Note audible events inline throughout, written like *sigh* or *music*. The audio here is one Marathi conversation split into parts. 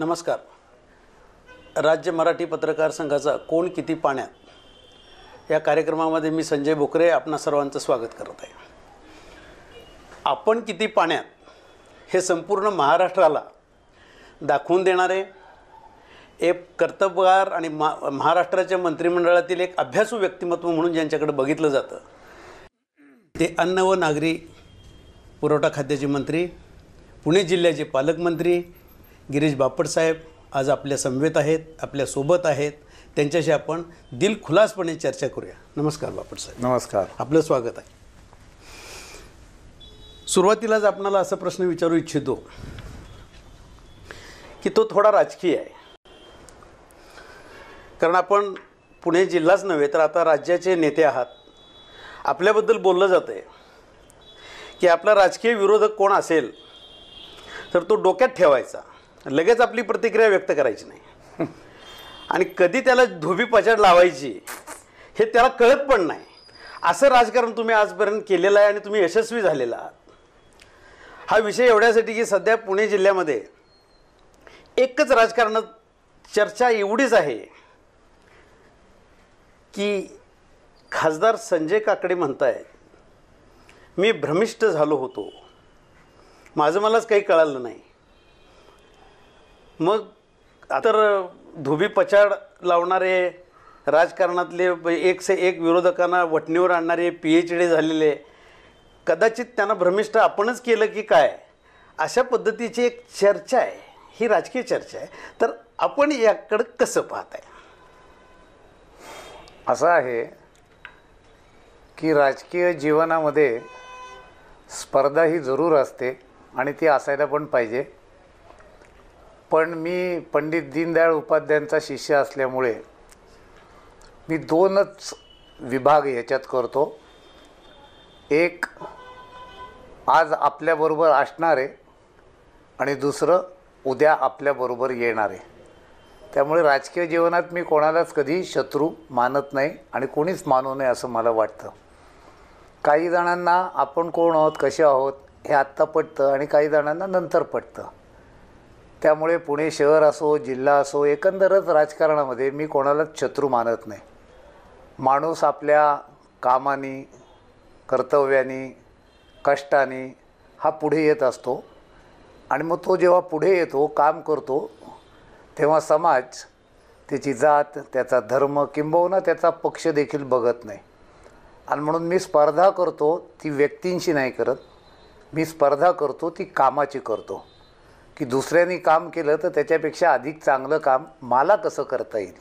नमस्कार. राज्य मराठी पत्रकार संघाचा कोण किती पाण्यात या कार्यक्रमामध्ये मी संजय बोकरे आपणा सर्वांचं स्वागत करत आहे. आपण किती पाण्यात हे संपूर्ण महाराष्ट्राला दाखवून देणारे एक कर्तबगार आणि मा महाराष्ट्राच्या मंत्रिमंडळातील एक अभ्यासू व्यक्तिमत्व म्हणून ज्यांच्याकडे बघितलं जातं ते अन्न व नागरी पुरवठा खात्याचे मंत्री पुणे जिल्ह्याचे पालकमंत्री गिरीश बापटसाहेब आज आपल्या समवेत आहेत आपल्यासोबत आहेत. त्यांच्याशी आपण दिलखुलासपणे चर्चा करूया. नमस्कार बापटसाहेब नमस्कार. आपलं स्वागत आहे. सुरुवातीलाच आपणाला असा प्रश्न विचारू इच्छितो की तो थोडा राजकीय आहे. कारण आपण पुणे जिल्हाच नव्हे तर आता राज्याचे नेते आहात. आपल्याबद्दल बोललं जातं आहे की आपला राजकीय विरोधक कोण असेल तर तो डोक्यात ठेवायचा. लगेच आपली प्रतिक्रिया व्यक्त करायची नाही. आणि कधी त्याला धोबी पछाड लावायची हे त्याला कळत पण नाही. असं राजकारण तुम्ही आजपर्यंत केलेलं आहे आणि तुम्ही यशस्वी झालेला आहात. हा विषय एवढ्यासाठी की सध्या पुणे जिल्ह्यामध्ये एकच राजकारणात चर्चा एवढीच आहे की खासदार संजय काकडे म्हणतायत मी भ्रमिष्ट झालो होतो. माझं मलाच काही कळालं नाही. मग तर धोबी पछाड लावणारे राजकारणातले एक से एक विरोधकांना वटणीवर आणणारे पी एच डी झालेले कदाचित त्यांना भ्रमिष्ट आपणच केलं की काय? अशा पद्धतीची एक चर्चा आहे. ही राजकीय चर्चा आहे. तर आपण याकडं कसं पाहताय? असं आहे की राजकीय जीवनामध्ये स्पर्धा ही जरूर असते आणि ती असायला पण पाहिजे. पण मी पंडित दीनदयाळ उपाध्यायांचा शिष्य असल्यामुळे मी दोनच विभाग ह्याच्यात करतो. एक आज आपल्याबरोबर असणारे आणि दुसरं उद्या आपल्याबरोबर येणारे. त्यामुळे राजकीय जीवनात मी कोणालाच कधी शत्रू मानत नाही आणि कोणीच मानू नये असं मला वाटतं. काही जणांना आपण कोण आहोत कसे आहोत हे आत्ता पटतं आणि काही जणांना नंतर पटतं. त्यामुळे पुणे शहर असो जिल्हा असो एकंदरच राजकारणामध्ये मी कोणालाच शत्रू मानत नाही. माणूस आपल्या कामानी कर्तव्यानी कष्टाने हा पुढे येत असतो. आणि मग तो जेव्हा पुढे येतो काम करतो तेव्हा समाज त्याची जात त्याचा धर्म किंबहुना त्याचा पक्ष देखील बघत नाही. आणि म्हणून मी स्पर्धा करतो ती व्यक्तींशी नाही करत. मी स्पर्धा करतो ती कामाची करतो. की दुसऱ्यांनी काम केलं तर त्याच्यापेक्षा अधिक चांगलं काम मला कसं करता येईल?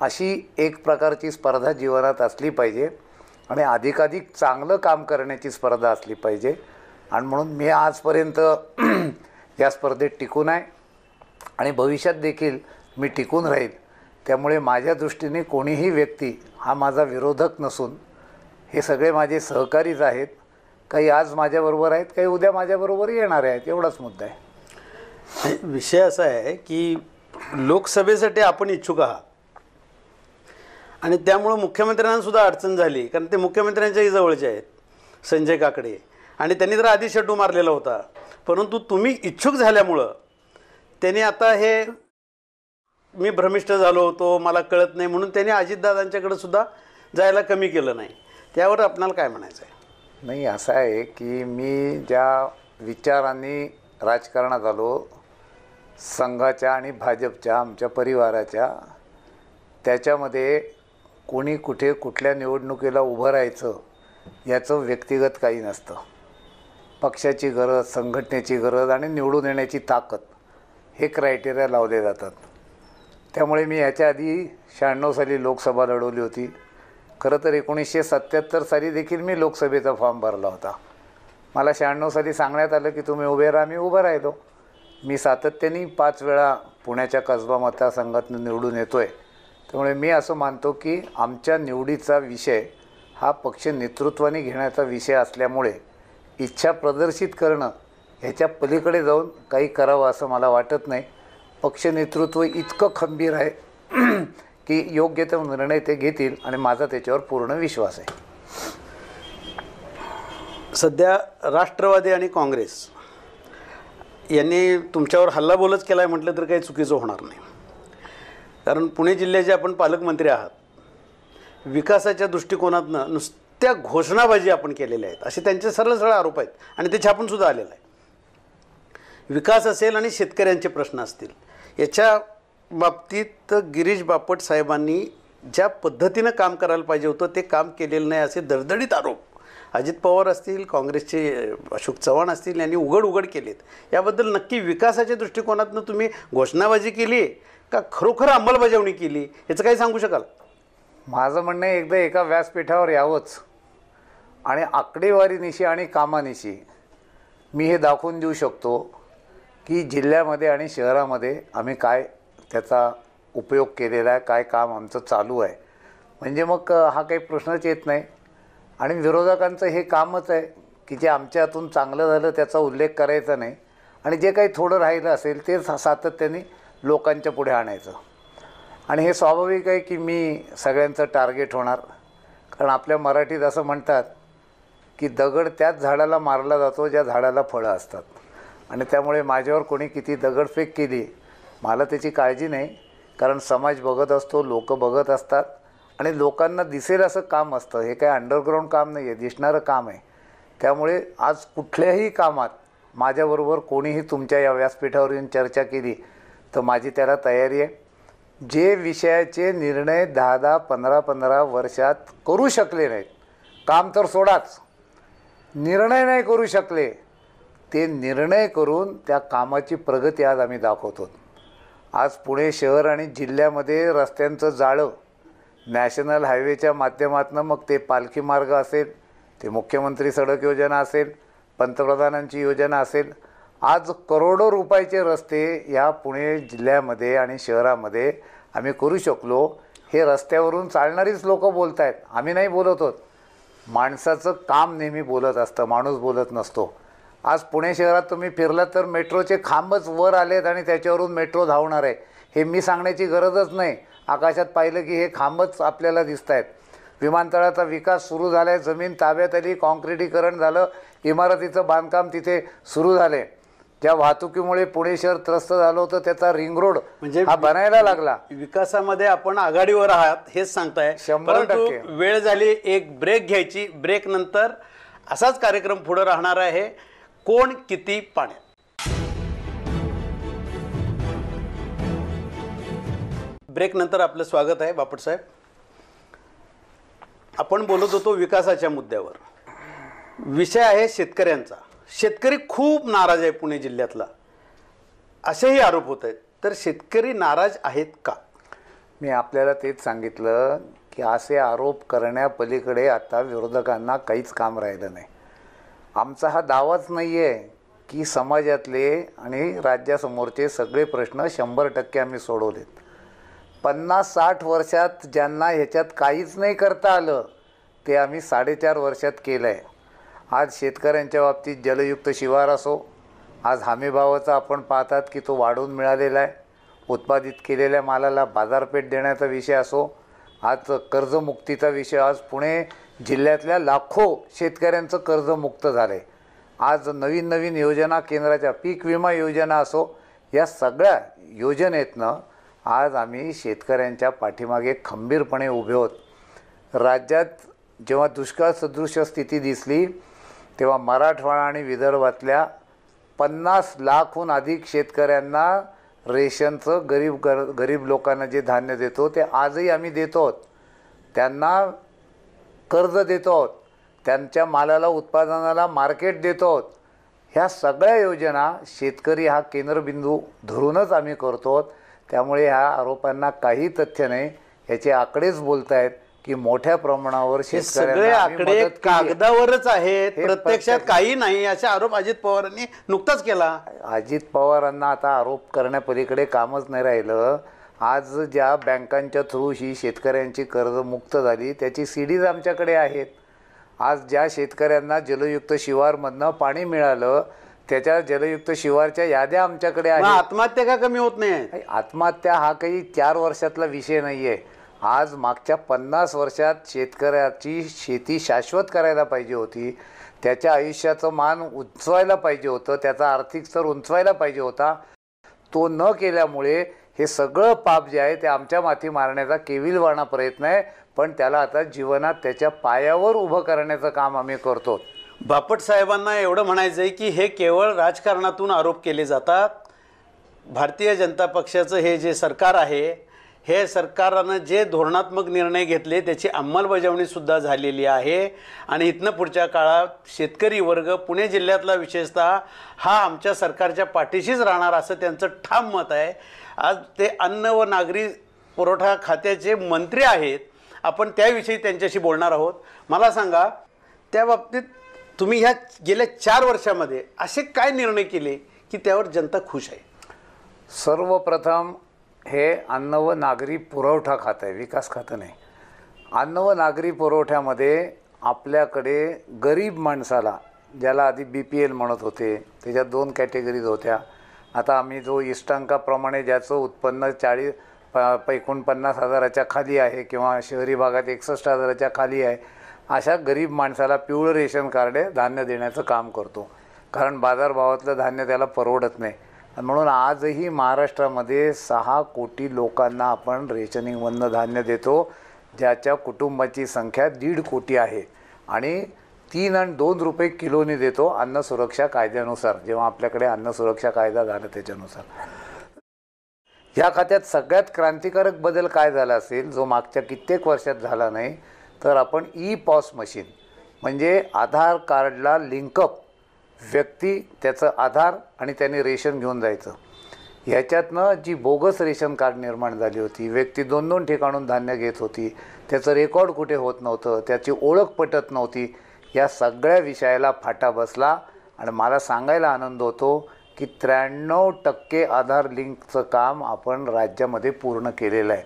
अशी एक प्रकारची स्पर्धा जीवनात असली पाहिजे आणि अधिकाधिक चांगलं काम करण्याची स्पर्धा असली पाहिजे. आणि म्हणून मी आजपर्यंत *clears throat* या स्पर्धेत टिकून आहे आणि भविष्यात देखील मी टिकून राहील. त्यामुळे माझ्या दृष्टीने कोणीही व्यक्ती हा माझा विरोधक नसून हे सगळे माझे सहकारीच आहेत. काही आज माझ्याबरोबर आहेत काही उद्या माझ्याबरोबर येणारे आहेत एवढाच मुद्दा आहे. विषय असा आहे की लोकसभेसाठी आपण इच्छुक आहात. आणि त्यामुळं मुख्यमंत्र्यांनासुद्धा अडचण झाली कारण ते मुख्यमंत्र्यांच्याही जवळचे आहेत संजय काकडे. आणि त्यांनी तर आधी शेटू मारलेला होता. परंतु तुम्ही इच्छुक झाल्यामुळं त्यांनी आता हे मी भ्रमिष्ट झालो होतो मला कळत नाही म्हणून त्यांनी अजितदादांच्याकडे सुद्धा जायला कमी केलं नाही. त्यावर आपणाला काय म्हणायचं आहे नाही असं आहे की मी ज्या विचारांनी राजकारणात आलो संघाच्या आणि भाजपच्या आमच्या परिवाराच्या त्याच्यामध्ये कोणी कुठे कुठल्या निवडणुकीला उभं राहायचं याचं व्यक्तिगत काही नसतं. पक्षाची गरज संघटनेची गरज आणि निवडून येण्याची ताकद हे क्रायटेरिया लावले जातात. त्यामुळे मी ह्याच्या आधी शहाण्णव साली लोकसभा लढवली होती. खरं तर एकोणीसशे सत्त्याहत्तर साली देखील मी लोकसभेचा फॉर्म भरला होता. मला शहाण्णव साली सांगण्यात आलं की तुम्ही उभे राहा मी उभं राहिलो. मी सातत्याने पाच वेळा पुण्याच्या कसबा मतदारसंघातून निवडून येतो आहे त्यामुळे मी असं मानतो की आमच्या निवडीचा विषय हा पक्ष नेतृत्वाने घेण्याचा विषय असल्यामुळे इच्छा प्रदर्शित करणं ह्याच्या पलीकडे जाऊन काही करावं असं मला वाटत नाही. पक्ष नेतृत्व इतकं खंबीर आहे *clears throat* की योग्य तो निर्णय ते घेतील आणि माझा त्याच्यावर पूर्ण विश्वास आहे. सध्या राष्ट्रवादी आणि काँग्रेस यांनी तुमच्यावर हल्लाबोलच केला आहे म्हटलं तर काही चुकीचं होणार नाही. कारण पुणे जिल्ह्याचे आपण पालकमंत्री आहात. विकासाच्या दृष्टिकोनातनं नुसत्या घोषणाबाजी आपण केलेल्या आहेत. असे त्यांचे सरळ सरळ आरोप आहेत आणि ते छापूनसुद्धा आलेलं आहे. विकास असेल आणि शेतकऱ्यांचे प्रश्न असतील. याच्या बाबतीत गिरीश बापट साहेबांनी ज्या पद्धतीनं काम करायला पाहिजे होतं ते काम केलेलं नाही असे दडदडीत आरोप अजित पवार असतील काँग्रेसचे अशोक चव्हाण असतील यांनी उघड उघड केलेत. याबद्दल नक्की विकासाच्या दृष्टिकोनातनं तुम्ही घोषणाबाजी केली का खरोखर अंमलबजावणी केली याचं काही सांगू शकाल? माझं म्हणणं आहे, एकदा एका व्यासपीठावर यावंच. आणि आकडेवारीनिशी आणि कामानिशी मी हे दाखवून देऊ शकतो की जिल्ह्यामध्ये आणि शहरामध्ये आम्ही काय त्याचा उपयोग केलेला आहे काय काम आमचं चालू आहे. म्हणजे मग हा काही प्रश्नच येत नाही. आणि विरोधकांचं हे कामच आहे की जे आमच्या हातून चांगलं झालं त्याचा उल्लेख करायचा नाही. आणि जे काही थोडं राहिलं असेल ते सा- सातत्याने लोकांच्या पुढे आणायचं. आणि हे स्वाभाविक आहे की मी सगळ्यांचं टार्गेट होणार. कारण आपल्या मराठीत असं म्हणतात की दगड त्याच झाडाला मारला जातो ज्या झाडाला फळं असतात. आणि त्यामुळे माझ्यावर कोणी किती दगडफेक केली मला त्याची काळजी नाही. कारण समाज बघत असतो लोक बघत असतात. आणि लोकांना दिसेल असं काम असतं. हे काय अंडरग्राऊंड काम नाही आहे दिसणारं काम आहे. त्यामुळे आज कुठल्याही कामात माझ्याबरोबर कोणीही तुमच्या या व्यासपीठावर येऊन चर्चा केली तर माझी त्याला तयारी आहे. जे विषयाचे निर्णय दहा दहा पंधरा पंधरा वर्षात करू शकले नाहीत काम तर सोडाच. निर्णय नाही करू शकले ते निर्णय करून त्या कामाची प्रगती आज आम्ही दाखवतो. आज पुणे शहर आणि जिल्ह्यामध्ये रस्त्यांचं जाळं नॅशनल हायवेच्या माध्यमातून मग ते पालखी मार्ग असेल ते मुख्यमंत्री सडक योजना असेल पंतप्रधानांची योजना असेल आज करोडो रुपयाचे रस्ते या पुणे जिल्ह्यामध्ये आणि शहरामध्ये आम्ही करू शकलो. हे रस्त्यावरून चालणारीच लोक बोलत आहेत आम्ही नाही बोलत आहोत माणसाचं काम नेहमी बोलत असतं माणूस बोलत नसतो. आज पुणे शहरात तुम्ही फिरलात तर मेट्रोचे खांबच वर आलेत आणि त्याच्यावरून मेट्रो धावणार आहे. हे मी सांगण्याची गरजच नाही. आकाशात पाहिलं की हे खांबच आपल्याला दिसत आहेत विमानतळाचा विकास सुरू झाला आहे जमीन ताब्यात आली. कॉन्क्रिटीकरण झालं. इमारतीचं बांधकाम तिथे सुरू झाले ज्या वाहतुकीमुळे पुणे शहर त्रस्त झालं होतं त्याचा रिंग रोड म्हणजे हा बनायला लागला. विकासामध्ये आपण आघाडीवर आहात हेच सांगताय. शंभर टक्के. वेळ झाली एक ब्रेक घ्यायची. ब्रेक नंतर असाच कार्यक्रम पुढे राहणार आहे. कोण किती पाण्यात? ब्रेकनंतर आपलं स्वागत आहे बापटसाहेब आपण बोलत होतो विकासाच्या मुद्द्यावर. विषय आहे शेतकऱ्यांचा. शेतकरी खूप नाराज आहे पुणे जिल्ह्यातला. असेही आरोप होत आहेत. तर शेतकरी नाराज आहेत का? मी आपल्याला तेच सांगितलं की असे आरोप करण्यापलीकडे आता विरोधकांना काहीच काम राहिलं नाही. आमचा हा दावाच नाही आहे की समाजातले आणि राज्यासमोरचे सगळे प्रश्न शंभर टक्के आम्ही सोडवलेत. पन्नास साठ वर्षात ज्यांना ह्याच्यात काहीच नाही करता आलं ते आम्ही साडेचार वर्षात केलं आहे आज शेतकऱ्यांच्या बाबतीत जलयुक्त शिवार असो आज हमीभावाचा आपण पाहतात की तो वाढवून मिळालेला आहे. उत्पादित केलेल्या मालाला बाजारपेठ देण्याचा विषय असो आज कर्जमुक्तीचा विषय आज पुणे जिल्ह्यातल्या लाखो शेतकऱ्यांचं कर्जमुक्त झालं आहे आज नवीन नवीन योजना केंद्राच्या पीक विमा योजना असो या सगळ्या योजनेतनं आज आम्ही शेतकऱ्यांच्या पाठीमागे खंबीरपणे उभे आहोत राज्यात जेव्हा दुष्काळ सदृश स्थिती दिसली तेव्हा मराठवाडा आणि विदर्भातल्या पन्नास लाखहून अधिक शेतकऱ्यांना रेशनचं गरीब गर गरीब लोकांना जे धान्य देतो ते आजही आम्ही देतो आहोत. त्यांना कर्ज देतो आहोत. त्यांच्या मालाला उत्पादनाला मार्केट देतो आहोत. ह्या सगळ्या योजना शेतकरी हा केंद्रबिंदू धरूनच आम्ही करतो आहोत. त्यामुळे ह्या आरोपांना काही तथ्य नाही. याचे आकडेच बोलत आहेत की मोठ्या प्रमाणावर सगळे आकडे. कागदावरच आहेत. प्रत्यक्षात प्रत्यक्ष- काही नाही. असे आरोप अजित पवारांनी नुकताच केला. अजित पवारांना आता आरोप करण्यापलीकडे कामच नाही राहिलं. आज ज्या बँकांच्या थ्रू ही शेतकऱ्यांची कर्जमुक्त झाली त्याची सीडीज आमच्याकडे आहेत. आज ज्या शेतकऱ्यांना जलयुक्त शिवारमधनं पाणी मिळालं त्याच्या जलयुक्त शिवारच्या याद्या आमच्याकडे मग आहेत. आत्महत्या का कमी होत नाही? आत्महत्या हा काही चार वर्षातला विषय नाही आहे आज मागच्या पन्नास वर्षात शेतकऱ्याची शेती शाश्वत करायला पाहिजे होती. त्याच्या आयुष्याचं मान उंचवायला पाहिजे होतं. त्याचा आर्थिक स्तर उंचवायला पाहिजे होता. तो न केल्यामुळे हे सगळं पाप जे आहे ते आमच्या माथी मारण्याचा केविलवाणा प्रयत्न आहे. पण त्याला आता जीवनात त्याच्या पायावर उभं करण्याचं काम आम्ही करतो. बापट साहेबांना एवढं म्हणायचं आहे की हे केवळ राजकारणातून आरोप केले जातात. भारतीय जनता पक्षाचं हे जे सरकार आहे हे सरकारनं जे धोरणात्मक निर्णय घेतले त्याची अंमलबजावणीसुद्धा झालेली आहे. आणि इथनं पुढच्या काळात शेतकरी वर्ग पुणे जिल्ह्यातला विशेषतः हा आमच्या सरकारच्या पाठीशीच राहणार असं त्यांचं ठाम मत आहे. आज ते अन्न व नागरी पुरवठा खात्याचे मंत्री आहेत. आपण त्याविषयी त्यांच्याशी बोलणार आहोत. मला सांगा त्या बाबतीत तुम्ही ह्या गेल्या चार वर्षामध्ये असे काय निर्णय केले की त्यावर जनता खुश आहे? सर्वप्रथम हे अन्न व नागरी पुरवठा खातं आहे विकास खातं नाही. अन्न व नागरी पुरवठ्यामध्ये आपल्याकडे गरीब माणसाला ज्याला आधी बी पी एल म्हणत होते त्याच्यात दोन कॅटेगरीज होत्या. आता आम्ही जो इष्टांकाप्रमाणे ज्याचं उत्पन्न चाळीस प एकोणपन्नास हजाराच्या खाली आहे किंवा शहरी भागात एकसष्ट हजाराच्या खाली आहे अशा गरीब माणसाला पिवळं रेशन कार्ड धान्य देण्याचं काम करतो. कारण बाजारभावातलं धान्य त्याला परवडत नाही. म्हणून आजही महाराष्ट्रामध्ये सहा कोटी लोकांना आपण रेशनिंगमधनं धान्य देतो ज्याच्या कुटुंबाची संख्या दीड कोटी आहे. आणि तीन आणि दोन रुपये किलोनी देतो अन्न सुरक्षा कायद्यानुसार जेव्हा आपल्याकडे अन्न सुरक्षा कायदा झाला त्याच्यानुसार. या खात्यात सगळ्यात क्रांतिकारक बदल काय झाला असेल जो मागच्या कित्येक वर्षात झाला नाही तर आपण ई पॉस मशीन म्हणजे आधार कार्डला लिंकअप व्यक्ती त्याचं आधार आणि त्याने रेशन घेऊन जायचं. ह्याच्यातनं जी बोगस रेशन कार्ड निर्माण झाली होती व्यक्ती दोन दोन ठिकाणून धान्य घेत होती त्याचं रेकॉर्ड कुठे होत नव्हतं त्याची ओळख पटत नव्हती या सगळ्या विषयाला फाटा बसला. आणि मला सांगायला आनंद होतो की त्र्याण्णव टक्के आधार लिंकचं काम आपण राज्यामध्ये पूर्ण केलेलं आहे.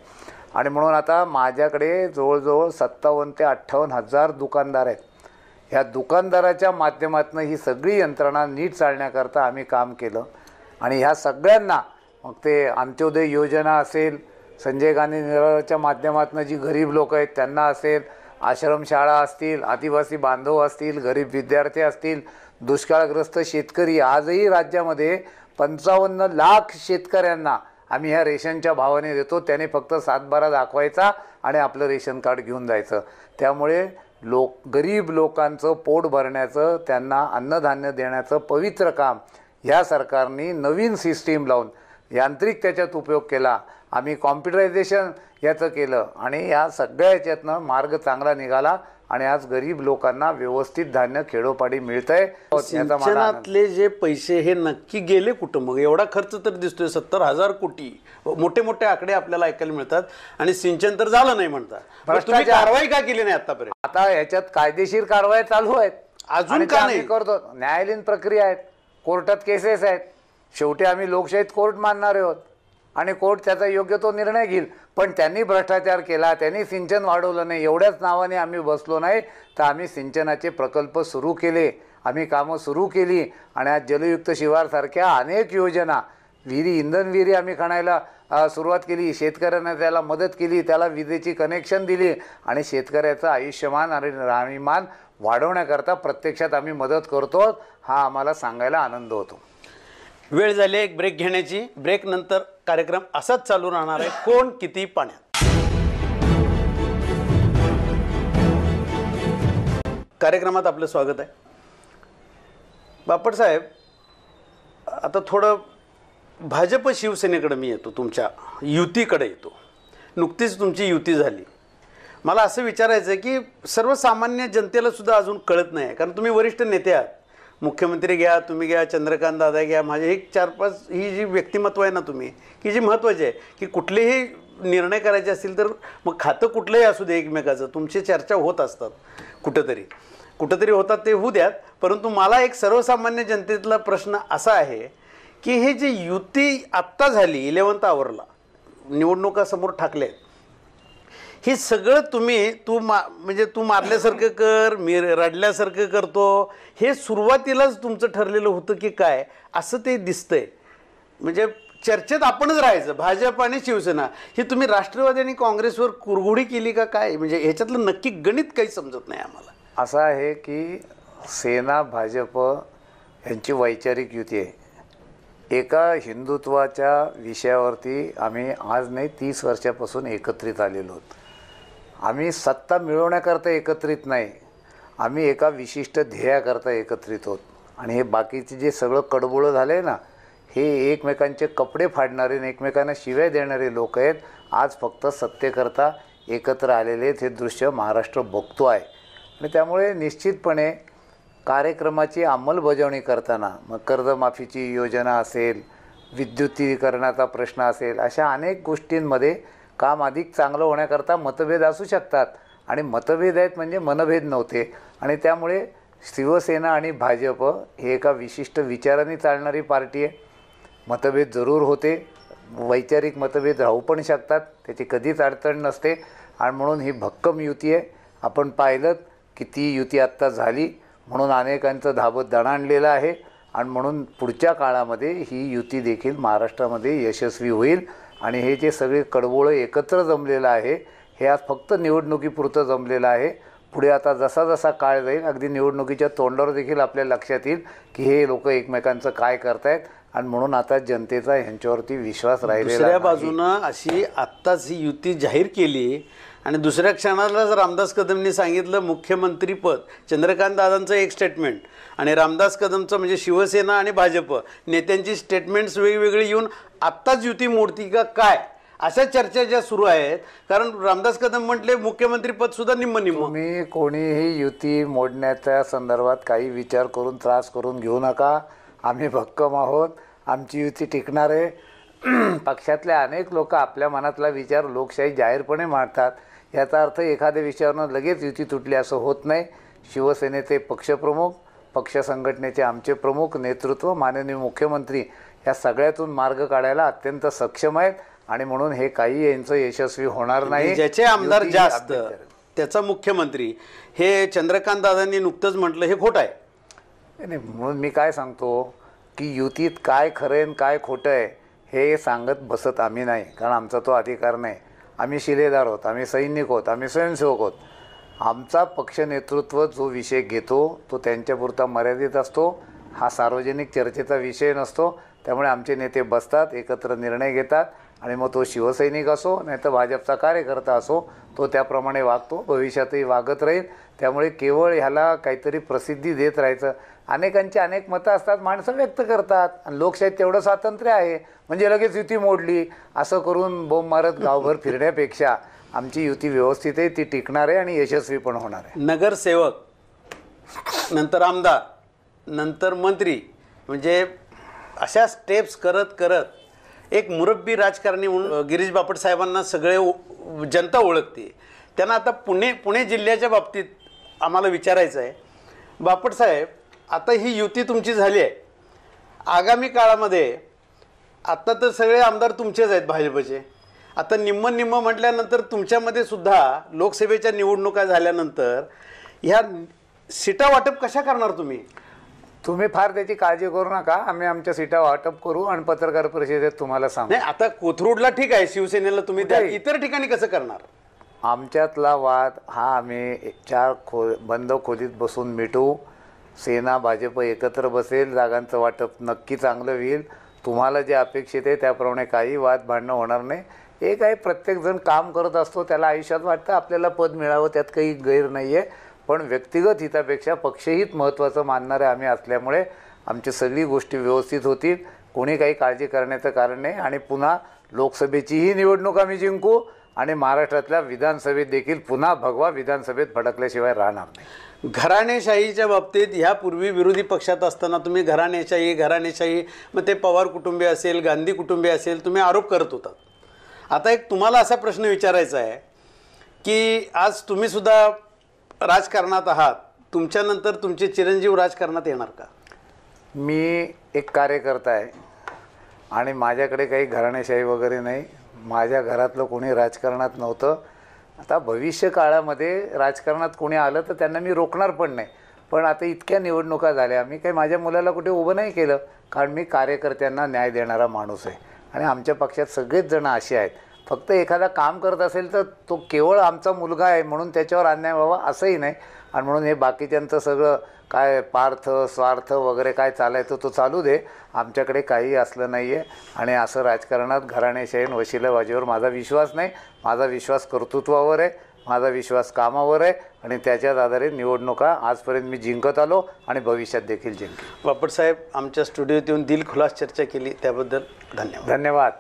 आणि म्हणून आता माझ्याकडे जवळजवळ सत्तावन्न ते अठ्ठावन्न हजार दुकानदार आहेत. ह्या दुकानदाराच्या माध्यमातून ही सगळी यंत्रणा नीट चालण्याकरता आम्ही काम केलं. आणि ह्या सगळ्यांना मग ते अंत्योदय योजना असेल संजय गांधी निराच्या माध्यमातून जी गरीब लोक आहेत त्यांना असेल आश्रमशाळा असतील आदिवासी बांधव असतील गरीब विद्यार्थी असतील दुष्काळग्रस्त शेतकरी आजही राज्यामध्ये पंचावन्न लाख शेतकऱ्यांना आम्ही ह्या रेशनच्या भावाने देतो. त्याने फक्त सातबारा दाखवायचा आणि आपलं रेशन कार्ड घेऊन जायचं. त्यामुळे लोक गरीब लोकांचं पोट भरण्याचं त्यांना अन्नधान्य देण्याचं पवित्र काम ह्या सरकारने नवीन सिस्टीम लावून यांत्रिक त्याच्यात उपयोग केला. आम्ही कॉम्प्युटरायझेशन याचं केलं आणि या सगळ्या याच्यातनं मार्ग चांगला निघाला. आणि आज गरीब लोकांना व्यवस्थित धान्य खेडोपाडी मिळतंय. सिंचनातले जे पैसे हे नक्की गेले कुठं? मग एवढा खर्च तर दिसतोय सत्तर हजार कोटी. मोठे मोठे आकडे आपल्याला ऐकायला मिळतात आणि सिंचन तर झालं नाही म्हणतात. कारवाई का केली नाही आतापर्यंत? आता याच्यात कायदेशीर कारवाया चालू आहेत. अजून का नाही? करतो. न्यायालयीन प्रक्रिया आहेत. कोर्टात केसेस आहेत. शेवटी आम्ही लोकशाहीत कोर्ट मानणारे आहोत. आणि कोर्ट त्याचा योग्य तो निर्णय घेईल. पण त्यांनी भ्रष्टाचार केला त्यांनी सिंचन वाढवलं नाही एवढ्याच नावाने आम्ही बसलो नाही तर आम्ही सिंचनाचे प्रकल्प सुरू केले. आम्ही कामं सुरू केली आणि आज जलयुक्त शिवारसारख्या अनेक योजना विहिरी इंधन विहिरी आम्ही खणायला सुरुवात केली. शेतकऱ्यांना त्याला मदत केली त्याला विजेची कनेक्शन दिली आणि शेतकऱ्याचं आयुष्यमान आणि राहणीमान वाढवण्याकरता प्रत्यक्षात आम्ही मदत करतो. हा आम्हाला सांगायला आनंद होतो. वेळ झाली एक ब्रेक घेण्याची. ब्रेक नंतर कार्यक्रम असाच चालू राहणार आहे. कोण किती पाण्यात? कार्यक्रमात आपलं स्वागत आहे. बापट साहेब आता थोडं भाजप शिवसेनेकडे मी येतो तुमच्या युतीकडे येतो. नुकतीच तुमची युती झाली. मला असं विचारायचं आहे की सर्वसामान्य जनतेला सुद्धा अजून कळत नाही आहे कारण तुम्ही वरिष्ठ नेते आहात. मुख्यमंत्री घ्या तुम्ही घ्या चंद्रकांत दादा घ्या माझे एक चार पाच ही जी व्यक्तिमत्व आहे ना तुम्ही की जी महत्त्वाची आहे की कुठलेही निर्णय करायचे असतील तर मग खातं कुठलंही असू दे एकमेकाचं तुमची चर्चा होत असतात कुठंतरी. कुठंतरी होतात ते होऊ द्यात परंतु मला एक सर्वसामान्य जनतेतला प्रश्न असा आहे की हे जी युती आत्ता झाली इलेवन्थ आवरला निवडणुका समोर ठाकल्या आहेत हे सगळं तुम्ही तू मा म्हणजे तू मारल्यासारखं कर मी रडल्यासारखं करतो हे सुरुवातीलाच तुमचं ठरलेलं होतं की काय असं ते दिसतंय. म्हणजे चर्चेत आपणच राहायचं भाजप आणि शिवसेना. ही तुम्ही राष्ट्रवादी आणि काँग्रेसवर कुरघोडी केली का काय? म्हणजे ह्याच्यातलं नक्की गणित काही समजत नाही आम्हाला. असं आहे की सेना भाजप यांची वैचारिक युती आहे. एका हिंदुत्वाच्या विषयावरती आम्ही आज नाही तीस वर्षापासून एकत्रित आलेलो आहोत. आम्ही सत्ता मिळवण्याकरता एकत्रित नाही. आम्ही एका विशिष्ट ध्येयाकरता एकत्रित होत. आणि हे बाकीचे जे सगळं कडबोळं झालं आहे ना हे एकमेकांचे कपडे फाडणारे आणि एकमेकांना शिव्या देणारे लोक आहेत. आज फक्त सत्तेकरता एकत्र आलेले आहेत. हे दृश्य महाराष्ट्र बघतो आहे. आणि त्यामुळे निश्चितपणे कार्यक्रमाची अंमलबजावणी करताना मग कर्जमाफीची योजना असेल विद्युतीकरणाचा प्रश्न असेल अशा अनेक गोष्टींमध्ये काम अधिक चांगलं होण्याकरता मतभेद असू शकतात. आणि मतभेद आहेत म्हणजे मनभेद नव्हते. आणि त्यामुळे शिवसेना आणि भाजप हे एका विशिष्ट विचाराने चालणारी पार्टी आहे. मतभेद जरूर होते. वैचारिक मतभेद राहू पण शकतात. त्याची कधीच अडचण नसते. आणि म्हणून ही भक्कम युती आहे. आपण पाहिलं की ती युती आत्ता झाली. म्हणून अनेकांचं धाबत दणाणलेलं आहे. आणि म्हणून पुढच्या काळामध्ये ही युती देखील महाराष्ट्रामध्ये यशस्वी होईल. आणि हे जे सगळे कडवोळं एकत्र जमलेलं आहे हे आज फक्त निवडणुकीपुरतं जमलेलं आहे पुढे आता जसा जसा काळ जाईल अगदी निवडणुकीच्या तोंडावर देखील आपल्या लक्षात येईल की हे लोक एकमेकांचं काय करतायत आणि म्हणून आता जनतेचा ह्यांच्यावरती विश्वास राहिलेला दुसऱ्या. बाजूनं अशी आत्ताच ही युती जाहीर केली आणि दुसऱ्या क्षणालाच रामदास कदमनी सांगितलं मुख्यमंत्रीपद चंद्रकांत दादांचं एक स्टेटमेंट आणि रामदास कदमचं म्हणजे शिवसेना आणि भाजप नेत्यांची स्टेटमेंट्स वेगवेगळी येऊन आत्ताच युती मोडती का काय? अशा चर्चा ज्या सुरू आहेत कारण रामदास कदम म्हटले मुख्यमंत्रीपद सुद्धा निम्म निम्म तुम्ही कोणीही युती मोडण्याच्या संदर्भात काही विचार करून त्रास करून घेऊ नका. आम्ही भक्कम आहोत. आमची युती टिकणार आहे. *clears throat* पक्षातले अनेक लोक आपल्या मनातला विचार लोकशाही जाहीरपणे मांडतात. याचा अर्थ एखाद्या विषयावरनं लगेच युती तुटली असं होत नाही. शिवसेनेचे पक्षप्रमुख पक्ष संघटनेचे आमचे प्रमुख नेतृत्व माननीय मुख्यमंत्री या सगळ्यातून मार्ग काढायला अत्यंत सक्षम आहेत आणि म्हणून हे काही यांचं यशस्वी होणार नाही. ज्याचे आमदार जास्त. त्याचा मुख्यमंत्री हे चंद्रकांत दादांनी नुकतंच म्हटलं हे खोटं आहे. नाही, नाही म्हणून मी काय सांगतो की युतीत काय खरं आहे काय खोटं आहे हे सांगत बसत आम्ही नाही कारण आमचा तो अधिकार नाही. आम्ही शिलेदार आहोत आम्ही सैनिक आहोत आम्ही स्वयंसेवक आहोत आमचा पक्ष नेतृत्व जो विषय घेतो तो त्यांच्यापुरता मर्यादित असतो. हा सार्वजनिक चर्चेचा विषय नसतो. त्यामुळे आमचे नेते बसतात एकत्र निर्णय घेतात आणि मग तो शिवसैनिक असो नाही तर भाजपचा कार्यकर्ता असो तो त्याप्रमाणे वागतो. भविष्यातही वागत राहील. त्यामुळे केवळ ह्याला काहीतरी प्रसिद्धी देत राहायचं अनेकांची अनेक मतं असतात माणसं व्यक्त करतात. आणि लोकशाहीत तेवढं स्वातंत्र्य आहे. म्हणजे लगेच युती मोडली. असं करून बोंब मारत गावभर फिरण्यापेक्षा आमची युती व्यवस्थित आहे ती टिकणार आहे आणि यशस्वी पण होणार आहे. नगरसेवक नंतर आमदार नंतर मंत्री. म्हणजे अशा स्टेप्स करत करत एक मुरब्बी राजकारणी म्हणून गिरीश बापट साहेबांना सगळे जनता ओळखते. त्यांना आता पुणे पुणे जिल्ह्याच्या बाबतीत आम्हाला विचारायचं आहे बापट साहेब आता ही युती तुमची झाली आहे. आगामी काळामध्ये आत्ता तर सगळे आमदार तुमचेच आहेत भाजपचे. आता निम्म निम्म म्हटल्यानंतर तुमच्यामध्ये सुद्धा लोकसभेच्या निवडणुका झाल्यानंतर ह्या सीटा वाटप कशा करणार तुम्ही? तुम्ही फार त्याची काळजी करू नका. आम्ही आमच्या सीटा वाटप करू आणि पत्रकार परिषदेत तुम्हाला सांगू. नाही आता कोथरूडला ठीक आहे शिवसेनेला तुम्ही द्या. कुठेही. इतर ठिकाणी कसं करणार? आमच्यातला वाद हा आम्ही चार खो बंद खोलीत बसून मिटवू. सेना भाजप एकत्र बसेल जागांचं वाटप नक्की चांगलं होईल. तुम्हाला जे अपेक्षित आहे त्याप्रमाणे काही वाद भांडणं होणार नाही. एक आहे प्रत्येकजण काम करत असतो त्याला आयुष्यात वाटतं आपल्याला पद मिळावं त्यात काही गैर नाही आहे पण व्यक्तिगत हितापेक्षा पक्षहित महत्त्वाचं मानणारे आम्ही असल्यामुळे आमची सगळी गोष्टी व्यवस्थित होतील. कोणी काही काळजी करण्याचं कारण नाही. आणि पुन्हा लोकसभेचीही निवडणूक आम्ही जिंकू. आणि महाराष्ट्रातल्या विधानसभेत देखील पुन्हा भगवा विधानसभेत भडकल्याशिवाय राहणार नाही. घराणेशाहीच्या बाबतीत ह्यापूर्वी विरोधी पक्षात असताना तुम्ही घराणेशाही घराणेशाही मग ते पवार कुटुंबीय असेल गांधी कुटुंबीय असेल तुम्ही आरोप करत होतात. आता एक तुम्हाला असा प्रश्न विचारायचा आहे की आज तुम्ही सुद्धा राजकारणात आहात तुमच्यानंतर तुमचे चिरंजीव राजकारणात येणार का? मी एक कार्यकर्ता आहे आणि माझ्याकडे काही घराणेशाही वगैरे नाही. माझ्या घरातलं कोणी राजकारणात नव्हतं. आता भविष्य काळामध्ये राजकारणात कोणी आलं तर त्यांना मी रोखणार पण नाही. पण आता इतक्या निवडणुका झाल्या मी काही माझ्या मुलाला कुठे उभं नाही केलं कारण मी कार्यकर्त्यांना न्याय देणारा माणूस आहे. आणि आमच्या पक्षात सगळेच जण असे आहेत. फक्त एखादा काम करत असेल तर तो केवळ आमचा मुलगा आहे म्हणून त्याच्यावर अन्याय व्हावा असंही नाही. आणि म्हणून हे बाकीच्यांचं सगळं काय पार्थ स्वार्थ वगैरे काय चालायचं तो चालू दे. आमच्याकडे काही असलं नाही आहे आणि असं राजकारणात घराणेशाही आणि वशिलेबाजीवर माझा विश्वास नाही. माझा विश्वास कर्तृत्वावर आहे. माझा विश्वास कामावर आहे. आणि त्याच्याच आधारे निवडणुका आजपर्यंत मी जिंकत आलो आणि भविष्यात देखील जिंकेन. बापटसाहेब आमच्या स्टुडिओत येऊन दिलखुलास चर्चा केली. त्याबद्दल धन्यवाद. धन्यवाद.